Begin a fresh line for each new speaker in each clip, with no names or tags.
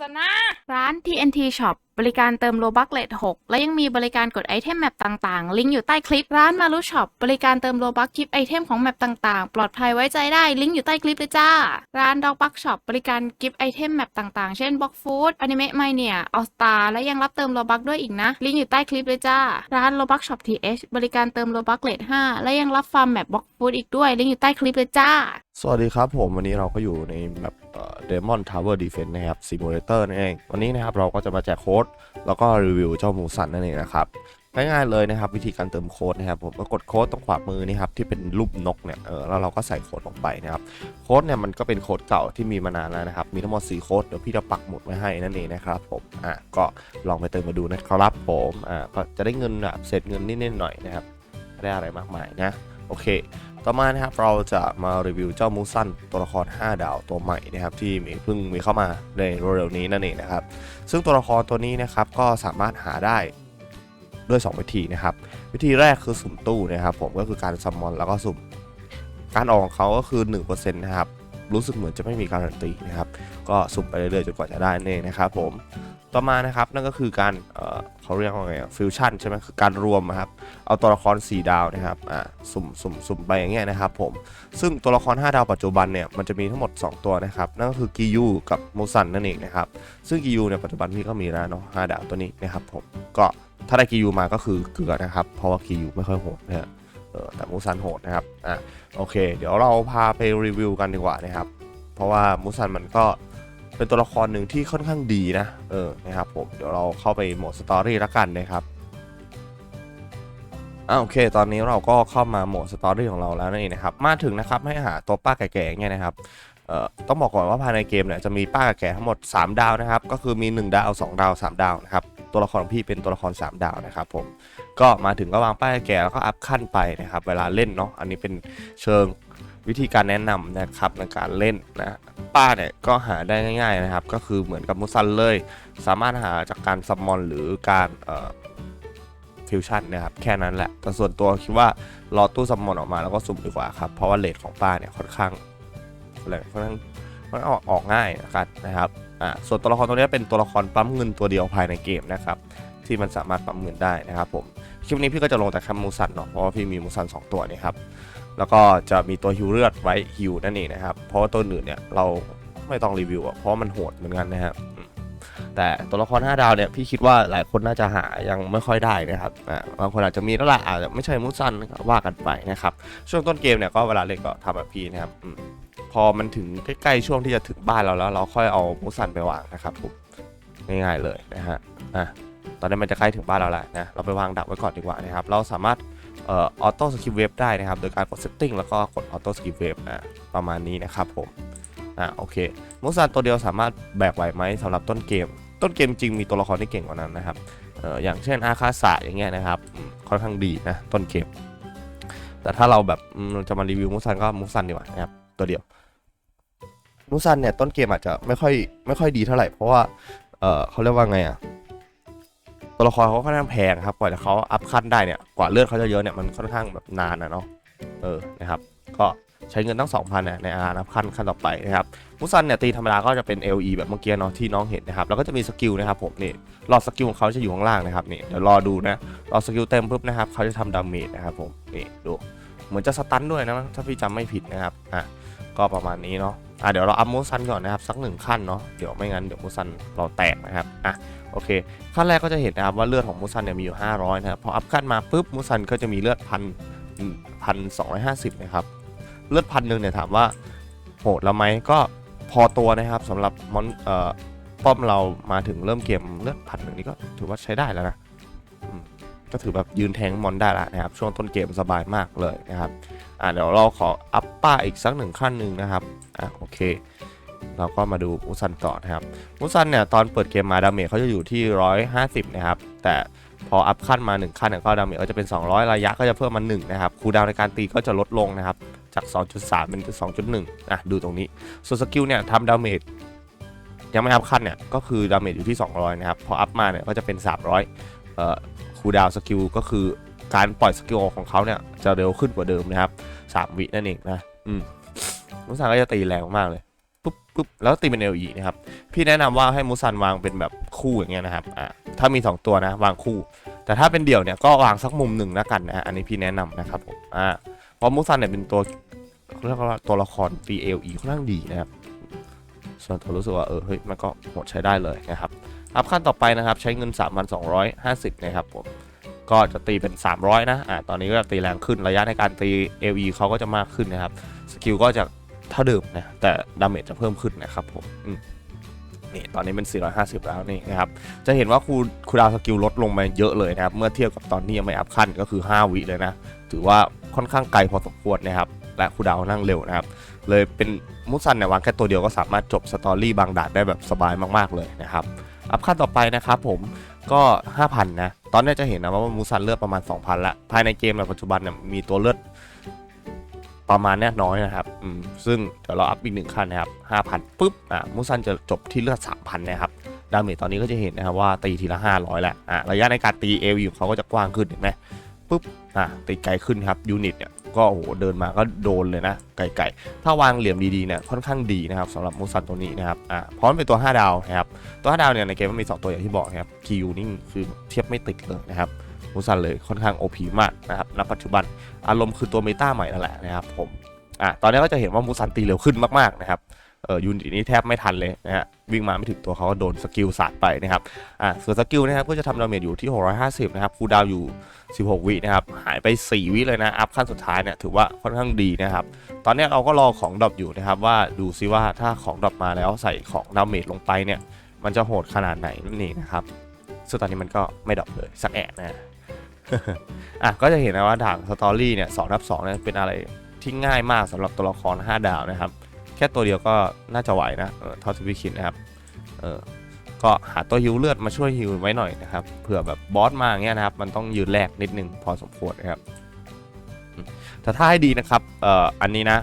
ษณา
ร้าน TNT Shop บริการเติมโลบักเลท6และยังมีบริการกดไอเทมแมปต่างๆ ลิงก์อยู่ใต้คลิป ร้านมารุช็อปบริการเติมโลบักกิฟไอเทมของแมปต่างๆ ปลอดภัยไว้ใจได้ ลิงก์อยู่ใต้คลิปเลยจ้า ร้าน Dog Buck Shop บริการกิฟไอเทมแมปต่างๆ เช่น Box Food Anime Mania All Star และยังรับเติมโลบักด้วยอีกนะ ลิงก์อยู่ใต้คลิปเลยจ้า ร้าน Robux Shop TH บริการเติมโลบักเลท5และยังรับฟาร์มแมป Box Food อีกด้วย ลิงก์อยู่ใต้คลิปเลยจ้า
สวัสดีครับผมวันนี้เราก็อยู่ในแบบเดมอนทาวเวอร์ดีเฟนต์นะครับซิมูเลเตอร์นั่นเอง วันนี้นะครับเราก็จะมาแจกโค้ดแล้วก็รีวิวเจ้ามูสันนั่นเองนะครับง่ายๆเลยนะครับวิธีการเติมโค้ดนะครับผมก็กดโค้ดตรงขวามือนี่ครับที่เป็นรูปนกเนี่ยเออแล้วเราก็ใส่โค้ดลงไปนะครับโค้ดเนี่ยมันก็เป็นโค้ดเก่าที่มีมานานแล้วนะครับมีทั้งหมด4โค้ดเดี๋ยวพี่จะปักหมุดไว้ให้นั่นเองนะครับผมอะก็ลองไปเติมมาดูนะครับผมอะก็จะได้เงินแบบเศษเงินนิดๆหน่อยๆนะครับไม่ได้อะไรมากมายนะโอเค ต่อมานะครับเราจะมารีวิวเจ้ามูซันตัวละคร 5 ดาวตัวใหม่นะครับที่มีเพิ่งมีเข้ามาในเร็วๆนี้นั่นเองนะครับ ซึ่งตัวละครตัวนี้นะครับก็สามารถหาได้ด้วย 2 วิธีนะครับ วิธีแรกคือสุ่มตู้นะครับผมก็คือการซัมมอนแล้วก็สุ่ม การออกของเขาก็คือ 1%นะครับ รู้สึกเหมือนจะไม่มีการันตีนะครับ ก็สุ่มไปเรื่อยๆจนกว่าจะได้นั่นเองนะครับผมต่อมานะครับนั่นก็คือการเเขาเรียกว่าไงฟิวชั่นใช่ไหมคือการรวมอะครับเอาตัวละคร 4 ดาวนะครับอ่าสุ่มสุ่มสุ่มไปอย่างเงี้ยนะครับผมซึ่งตัวละคร 5 ดาวปัจจุบันเนี่ยมันจะมีทั้งหมด 2 ตัวนะครับนั่นก็คือกิยูกับโมซันนั่นเองนะครับซึ่งกิยูเนี่ยปัจจุบันพี่ก็มีแล้วเนาะ5ดาวตัวนี้นะครับผมก็ถ้าได้กิยูมาก็คือเกลือนะครับเพราะว่ากิยูไม่ค่อยโหดนะฮะ เออแต่มูซันโหดนะครับอะโอเค เดี๋ยวเราพาไปรีวิวกันดีกว่านะครับ เพราะว่ามูซันมันก็เป็นตัวละครหนึ่งที่ค่อนข้างดีนะเออนะครับผมเดี๋ยวเราเข้าไปโหมดสตอรี่ละกันนะครับอ่าโอเค ตอนนี้เราก็เข้ามาโหมดสตอรี่ของเราแล้วนั่นเองนะครับ มาถึงนะครับให้หาตัวป้าแก่ๆเนี่ยนะครับ ต้องบอกก่อนว่าภายในเกมเนี่ยจะมีป้าแก่ทั้งหมด 3 ดาวนะครับ ก็คือมี 1 ดาว 2 ดาว 3 ดาวนะครับ ตัวละครของพี่เป็นตัวละคร 3 ดาวนะครับผม ก็มาถึงก็วางป้ายแก่แล้วก็อัพขั้นไปนะครับ เวลาเล่นเนาะ อันนี้เป็นเชิงวิธีการแนะนำนะครับในการเล่นนะป้าเนี่ยก็หาได้ง่าย ๆนะครับ ก็คือเหมือนกับมุซันเลย สามารถหาจากการซัมมอนหรือการฟิวชั่นนะครับแค่นั้นแหละแต่ส่วนตัวคิดว่ารอตู้ซัมมอนออกมาแล้วก็สุ่มดีกว่าครับเพราะว่าเลทของป้าเนี่ยค่อนข้าง อะไรค่อนข้างมันออกออกง่ายนะครับนะครับอ่าส่วนตัวละครตัวนี้เป็นตัวละครปั๊มเงินตัวเดียวภายในเกมนะครับที่มันสามารถปั๊มเงินได้นะครับผมคลิปนี้พี่ก็จะลงแต่แค่มูสันเนาะเพราะว่าพี่มีมูสันสองตัวนี่ครับแล้วก็จะมีตัวฮิวเลือดไว้ฮิวนั่นเองนะครับเพราะว่าตัวอื่นเนี่ยเราไม่ต้องรีวิวอะเพราะมันโหดเหมือนกันนะครับ แต่ตัวละคร 5 ดาวเนี่ยพี่คิดว่าหลายคนน่าจะหายังไม่ค่อยได้นะครับอ่าบางคนอาจจะมีแล้วแหละอาจจะไม่ใช่มูซันว่ากันไปนะครับช่วงต้นเกมเนี่ยก็เวลาเล่นก็ทำแบบพี่นะครับอืมพอมันถึงใกล้ๆช่วงที่จะถึงบ้านเราแล้ว เราค่อยเอามูซันไปวางนะครับผมง่ายๆเลยนะฮะอะตอนนี้มันจะใกล้ถึงบ้านเราแล้วนะเราไปวางดักไว้ก่อนดีกว่านะครับเราสามารถเออโต้สกิปเวฟได้นะครับ โดยการกดเซตติ้งแล้วก็กดออโต้สกิปเวฟอะประมาณนี้นะครับผม อะโอเคมูซันตัวเดียวสามารถแบกไหวไหมสำหรับต้นเกม ต้นเกมจริงมีตัวละครที่เก่งกว่านั้นนะครับเอออย่างเช่นอาคาสะอย่างเงี้ยนะครับค่อนข้างดีนะต้นเกม แต่ถ้าเราแบบจะมารีวิวมูซันก็มูซันดีกว่านะครับตัวเดียวมูซันเนี่ยต้นเกมอาจจะไม่ค่อยไม่ค่อยดีเท่าไหร่เพราะว่าเออเขาเรียกว่าไงอะตัวละครเขาค่อนข้างแพงครับกว่าจะเขาอัพขั้นได้เนี่ยกว่าเลือดเขาจะเยอะเนี่ยมันค่อนข้างแบบนานนะเนาะเออนะครับ ก็ ใช้เงินตั้ง 2,000เนี่ยในอาอัพขั้นขั้นต่อไปนะครับมูซันเนี่ยตีธรรมดาก็จะเป็น LE แบบเมื่อกี้เนาะที่น้องเห็นนะครับแล้วก็จะมีสกิลนะครับผมนี่รอสกิลของเขาจะอยู่ข้างล่างนะครับนี่เดี๋ยวรอดูนะรอสกิลเต็มปุ๊บนะครับเขาจะทำดาเมจนะครับผมนี่ดูเหมือนจะสตันด้วยนะถ้าพี่จำไม่ผิดนะครับอะก็ประมาณนี้เนาะอะเดี๋ยวเราอัพมูซันก่อนนะครับสักหนึ่งขั้นเนาะเดี๋ยวไม่งั้นเดี๋ยวมูซันเราแตกนะครับอะโอเคขั้นแรกก็จะเห็นนะครับว่าเลือดของมูซันเนี่ยมีอยู่ 500 นะครับพออัพขั้นมาปุ๊บมูซันก็จะมีเลือดพันพันสองร้อยห้าสิบนะครับ เลือดพันหนึ่งเนี่ยถามว่าโหดแล้วไหมก็พอตัวนะครับสำหรับมอนเอ่อป้อมเรามาถึงเริ่มเกมเลือดพันหนึ่งนี่ก็ถือว่าใช้ได้แล้วนะก็ถือแบบยืนแทงมอนได้แล้วนะครับ ช่วงต้นเกมสบายมากเลยนะครับอ่าเดี๋ยวเราขออัพป้าอีกสักหนึ่งขั้นหนึ่งนะครับอะโอเค เราก็มาดูมูซันต่อนะครับมูซันเนี่ยตอนเปิดเกมมาดาเมจเขาจะอยู่ที่ 150 นะครับ แต่ พออัพขั้นมา 1 ขั้นเนี่ยก็ดาเมจก็จะเป็น 200 ระยะก็จะเพิ่มมา1นะครับคูลดาวในการตีก็จะลดลงนะครับจาก 2.3 เป็น 2.1อะดูตรงนี้ส่วนสกิลเนี่ยทำดาเมจยังไม่อัพขั้นเนี่ยก็คือดาเมจอยู่ที่ 200 นะครับ พออัพมาเนี่ยก็จะเป็น 300เอ่อคูลดาวสกิลก็คือการปล่อยสกิลของเขาเนี่ยจะเร็วขึ้นกว่าเดิมนะครับสามวินั่นเองนะ อืมมุสาก็จะตีแรงมากเลย ปุ๊บแล้วตีเป็น LE นะครับพี่แนะนำว่าให้มูซันวางเป็นแบบคู่อย่างเงี้ยนะครับอ่าถ้ามี 2 ตัวนะวางคู่ แต่ถ้าเป็นเดี่ยวเนี่ยก็วางสักมุมหนึ่งแล้วกันนะฮะอันนี้พี่แนะนำนะครับผมอ่าเพราะมูซันเนี่ยเป็นตัวเขาเรียกว่าตัวละครตี LE ค่อนข้างดีนะครับส่วนตัวรู้สึกว่าเออเฮ้ยมันก็โหดใช้ได้เลยนะครับอัพขั้นต่อไปนะครับใช้เงิน 3,250 นะครับผมก็จะตีเป็น 300 นะ อ่า ตอนนี้ก็ตีแรงขึ้น ระยะในการตี LE เขาก็จะมากขึ้นนะครับ สกิลก็จะ เท่าเดิมนะ แต่ดาเมจจะเพิ่มขึ้นนะครับผมมนี่ตอนนี้เป็น 450 แล้วนี่นะครับจะเห็นว่าครูครูดาวสกิลลดลงมาเยอะเลยนะครับ เมื่อเทียบกับตอนที่ยังไม่อัพขั้นก็คือ 5 วิเลยนะ ถือว่าค่อนข้างไกลพอสมควรนะครับและครูดาวนั่งเร็วนะครับ เลยเป็นมุสันเนี่ยวางแค่ตัวเดียวก็สามารถจบสตอรี่บางด่านได้แบบสบายมากๆเลยนะครับอัพขั้นต่อไปนะครับผมก็ 5,000 นะ ตอนนี้จะเห็นนะว่ามุสันเลือดประมาณ 2,000 ละ ภายในเกมในปัจจุบันเนี่ยมีตัวเลือด ประมาณนี้น้อยนะครับอืมซึ่งเดี๋ยวเราอัพอีกหนึ่งขั้นนะครับ5,000ปุ๊บอะมุสันจะจบที่เลือด3,000นะครับดาเมจตอนนี้ก็จะเห็นนะครับว่าตีทีละ 500แหละอะระยะในการตีเอวีของเขาก็จะกว้างขึ้นเห็นไหมปุ๊บอะตีไกลขึ้นครับยูนิตเนี่ยก็โอ้โหเดินมาก็โดนเลยนะไกลๆถ้าวางเหลี่ยมดีๆเนี่ยค่อนข้างดีนะครับสำหรับมูซันตัวนี้นะครับอ่าพราะมันเป็นตัว 5 ดาวนะครับตัว 5 ดาวเนี่ยในเกมมันมี 2 ตัวอย่างที่บอกนะครับคิวนี่คือเทียบไม่ติดเลยนะครับ มูซันเลยค่อนข้าง OP มากนะครับณปัจจุบันอารมณ์คือตัวเมตาใหม่นั่นแหละนะครับผมอ่าตอนนี้ก็จะเห็นว่ามูซันตีเร็วขึ้นมากๆนะครับเออยูนิตนี้แทบไม่ทันเลยนะฮะวิ่งมาไม่ถึงตัวเขาก็โดนสกิลสาดไปนะครับอ่าส่วนสกิลนะครับก็จะทำดาเมจอยู่ที่ 650 นะครับคูลดาวอยู่ 16 วินะครับหายไป 4 วิเลยนะ อัพขั้นสุดท้ายเนี่ยถือว่าค่อนข้างดีนะครับ ตอนนี้เราก็รอของดรอปอยู่นะครับว่าดูซิว่าถ้าของดรอปมาแล้วใส่ของดาเมจลงไปเนี่ยมันจะโหดขนาดไหนนั่นเองนะครับซึ่งตอนนี้มันก็ไม่ดรอปเลยสักแอะนะ อะก็จะเห็นนะว่าด่างสตอรี่เนี่ยสองทับสองเนี่ยเป็นอะไรที่ง่ายมากสำหรับตัวละคร 5 ดาวนะครับ แค่ตัวเดียวก็น่าจะไหวนะเออท่าที่พี่คิดนะครับเออก็หาตัวฮิวเลือดมาช่วยฮิวไว้หน่อยนะครับเผื่อแบบบอสมาอย่างเงี้ยนะครับ มันต้องยืนแลกนิดนึงพอสมควรนะครับแต่ถ้าให้ดีนะครับเอ่ออันนี้นะ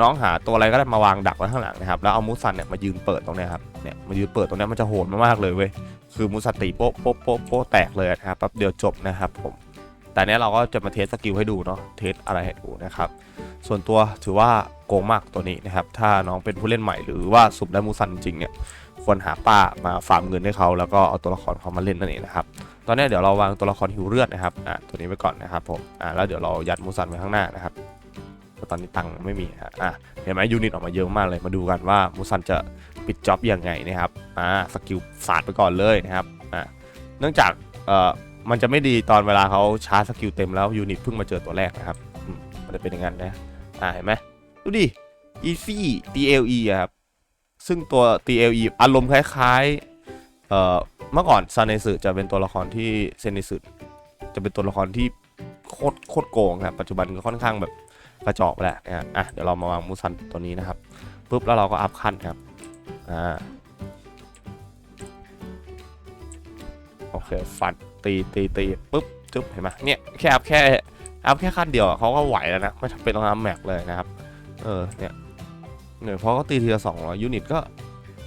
น้องหาตัวอะไรก็ได้มาวางดักไว้ข้างหลังนะครับแล้วเอามูสันเนี่ยมายืนเปิดตรงเนี้ยครับเนี่ยมายืนเปิดตรงเนี้ยมันจะโหดมากๆเลยเว้ยคือมูสันตีโป๊ะโป๊ะโป๊ะโป๊ะแตกเลยนะครับแป๊บเดียวจบนะครับผมแต่เนี้ยเราก็จะมาเทสสกิลให้ดูเนาะเทสอะไรให้ดูนะครับส่วนตัวถือว่าโกงมากตัวนี้นะครับถ้าน้องเป็นผู้เล่นใหม่หรือว่าสุ่มได้มูสันจริงเนี่ยควรหาป้ามาฟาร์มเงินให้เขาแล้วก็เอาตัวละครเขามาเล่นนั่นเองนะครับตอนนี้เดี๋ยวเราวางตัวละครหิวเลือดนะครับอ่าตัวนี้ไว้ก่อนนะครับผมอ่าแล้วเดี๋ยวเรายัดมูซันไว้ข้างหน้านะครับ เพราะตอนนี้ตังค์ไม่มีฮะอ่าเห็นไหมยูนิตออกมาเยอะมากเลยมาดูกันว่ามูซันจะปิดจ็อบยังไงนะครับอ่าสกิลสาดไปก่อนเลยนะครับอ่าเนื่องจากเอ่อมันจะไม่ดีตอนเวลาเขาชาร์จสกิลเต็มแล้วยูนิตเพิ่งมาเจอตัวแรกนะครับมันจะเป็นอย่างนั้นนะอ่าเห็นไหมดูดิ easy TLE ครับซึ่งตัว TLE อารมณ์คล้ายๆเอ่อเมื่อก่อนซานเนสึจะเป็นตัวละครที่เซนเนสึจะเป็นตัวละครที่โคตรโคตรโกงครับปัจจุบันก็ค่อนข้างแบบ กระจอกไปแล้วนะฮะอะเดี๋ยวเรามาวางมูซันตัวนี้นะครับปุ๊บแล้วเราก็อัพขั้นครับอ่าโอเคฟันตีตีตีปุ๊บจุ๊บเห็นไหมเนี่ยแค่อัพแค่อัพแค่ขั้นเดียวเขาก็ไหวแล้วนะไม่จำเป็นต้องอัพแม็กเลยนะครับเออเนี่ยเนี่ยเพราะก็ตีทีละสองร้อยยูนิตก็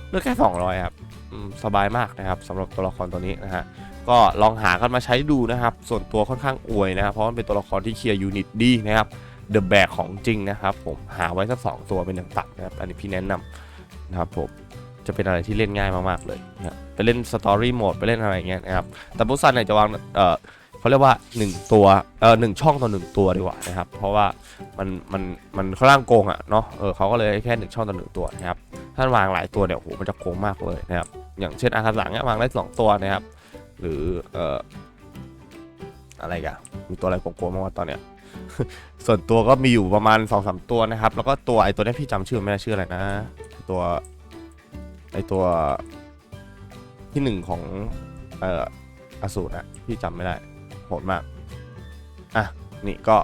เลือกแค่สองร้อยครับสบายมากนะครับสำหรับตัวละครตัวนี้นะฮะก็ลองหากันมาใช้ดูนะครับ ส่วนตัวค่อนข้างอวยนะครับ เพราะมันเป็นตัวละครที่เคลียร์ยูนิตดีนะครับ เดอะแบกของจริงนะครับผมหาไว้สักสองตัวเป็นอย่างต่ำนะครับอันนี้พี่แนะนำนะครับผมจะเป็นอะไรที่เล่นง่ายมากๆเลยนะไปเล่นสตอรี่โหมดไปเล่นอะไรอย่างเงี้ยนะครับแต่บุซันเนี่ยจะวางเออเขาเรียกว่า 1 ตัวเออหนึ่งช่องต่อหนึ่งตัวดีกว่านะครับเพราะว่ามันมันมันค่อนข้างโกงอะเนาะเออเขาก็เลยแค่หนึ่งช่องต่อหนึ่งตัวนะครับถ้าวางหลายตัวเนี่ยโอ้โหมันจะโกงมากเลยนะครับอย่างเช่นอาคาสังเนี่ยวางได้สองตัวนะครับหรือเอ่ออะไรกันมีตัวอะไรโกงๆบ้างวะตอนเนี้ย ส่วนตัวก็มีอยู่ประมาณ2อสตัวนะครับ แล้วก็ตัวไอตัวนี้พี่จำชื่อไม่ได้ชื่ออะไรนะ ตัวไอตัวที่หนึ่งของเอ่ออสูรนะพี่จำไม่ได้โหดมากอะนี่ก็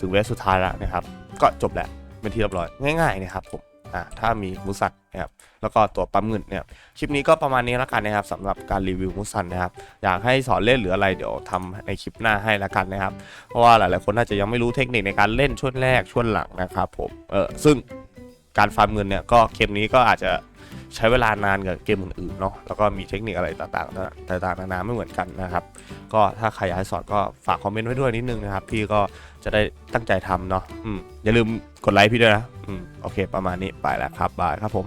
ถึงเวสสุดท้ายแล้วนะครับ ก็จบแล้วเป็นที่เรียบร้อยง่ายๆนะครับผม อ่าถ้ามีมูสันนะครับแล้วก็ตัวปั๊มเงินเนี่ยคลิปนี้ก็ประมาณนี้แล้วกันนะครับสำหรับการรีวิวมูสันนะครับอยากให้สอนเล่นหรืออะไรเดี๋ยวทำในคลิปหน้าให้ล้วกันนะครับเพราะว่าหลายๆคนน่าจะยังไม่รู้เทคนิคในการเล่นช่วงแรกช่วงหลังนะครับผมเออซึ่งการฟาร์มเงินเนี่ยก็เกมนี้ก็อาจจะใช้เวลานานกับเกมอื่นๆเนาะแล้วก็มีเทคนิคอะไรต่างๆต่างๆนานาไม่เหมือนกันนะครับก็ถ้าใครอยากให้สอนก็ฝากคอมเมนต์ไว้ด้วยนิดนึงนะครับพี่ก็จะได้ตั้งใจทำเนาะอืมอย่าลืมกดไลค์พี่ด้วยนะ โอเค ประมาณนี้ไปแล้วครับบายครับผม